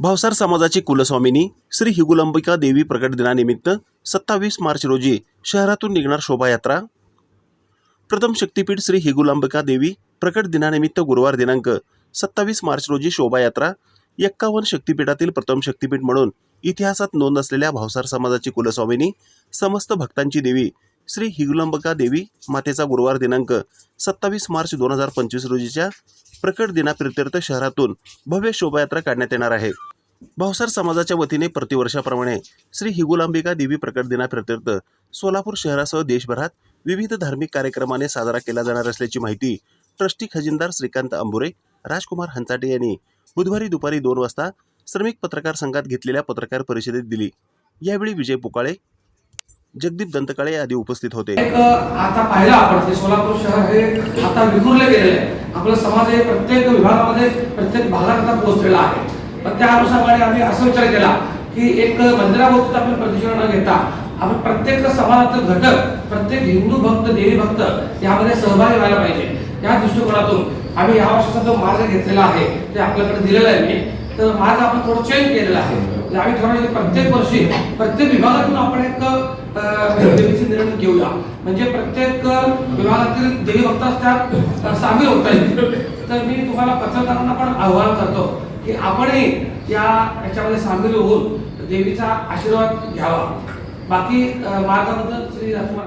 भावसार समाजाची कुलस्वामिनी श्री हिगुलंबिका देवी प्रकट दिनानिमित्त सत्तावीस मार्च रोजी शहरातून निघणार शोभायात्रा. प्रथम शक्तीपीठ श्री हिगुलांबिका देवी प्रकट दिनानिमित्त गुरुवार दिनांक सत्तावीस मार्च रोजी शोभायात्रा एक्कावन्न शक्तीपीठातील प्रथम शक्तीपीठ म्हणून इतिहासात नोंद असलेल्या भावसार समाजाची कुलस्वामिनी समस्त भक्तांची देवी श्री हिगुलंबिका देवी मातेचा गुरुवार दिनांक सत्तावीस मार्च दोन हजार पंचवीस रोजीच्या प्रकट दिनाप्रित्यर्थ शहरातून भव्य शोभायात्रा काढण्यात येणार आहे. भावसार समाजाच्या वतीने प्रतिवर्षाप्रमाणे श्री हिगुलांबिका देवी प्रकट दिनाप्रित्यर्थ सोलापूर शहरासह देशभरात विविध धार्मिक कार्यक्रमाने साजरा केला जाणार असल्याची माहिती ट्रस्टी खजिनदार श्रीकांत अंबुरे राजकुमार हंचाटे यांनी बुधवारी दुपारी दोन वाजता श्रमिक पत्रकार संघात घेतलेल्या पत्रकार परिषदेत दिली. यावेळी विजय पुकाळे जगदीप दंतकाळे आदी उपस्थित होते. आता पाहिलं आपण की सोलापूर शहर हे आता विखुरले गेलेले आहे. आपला समाज हे प्रत्येक विभागामध्ये प्रत्येक भागात आता पोहोचलेला आहे. पण त्या अनुषंगाने आम्ही असा विचार केला की एक मंदिराभोवती आपण प्रदूषण न घेता आपण प्रत्येक समाजातील घटक प्रत्येक हिंदू भक्त देवी भक्त यामध्ये सहभागी व्हायला पाहिजे. या दृष्टिकोनातून आम्ही या वर्षाचा जो मार्ग घेतलेला आहे ते आपल्याकडे दिलेला आहे. मी तर मार्ग आपण थोडं चेंज केलेला आहे. म्हणजे आम्ही ठरवलं की प्रत्येक वर्षी प्रत्येक विभागातून आपण एक म्हणजे देवीचे देवीची निर्णय घेऊया. म्हणजे प्रत्येक विभागातील देवी भक्त त्यात सामील होता येईल तर मी तुम्हाला पत्रकारांना पण आव्हान करतो की आपणही या याच्यामध्ये सामील होऊन देवीचा आशीर्वाद घ्यावा. बाकी मार्गाबद्दल श्री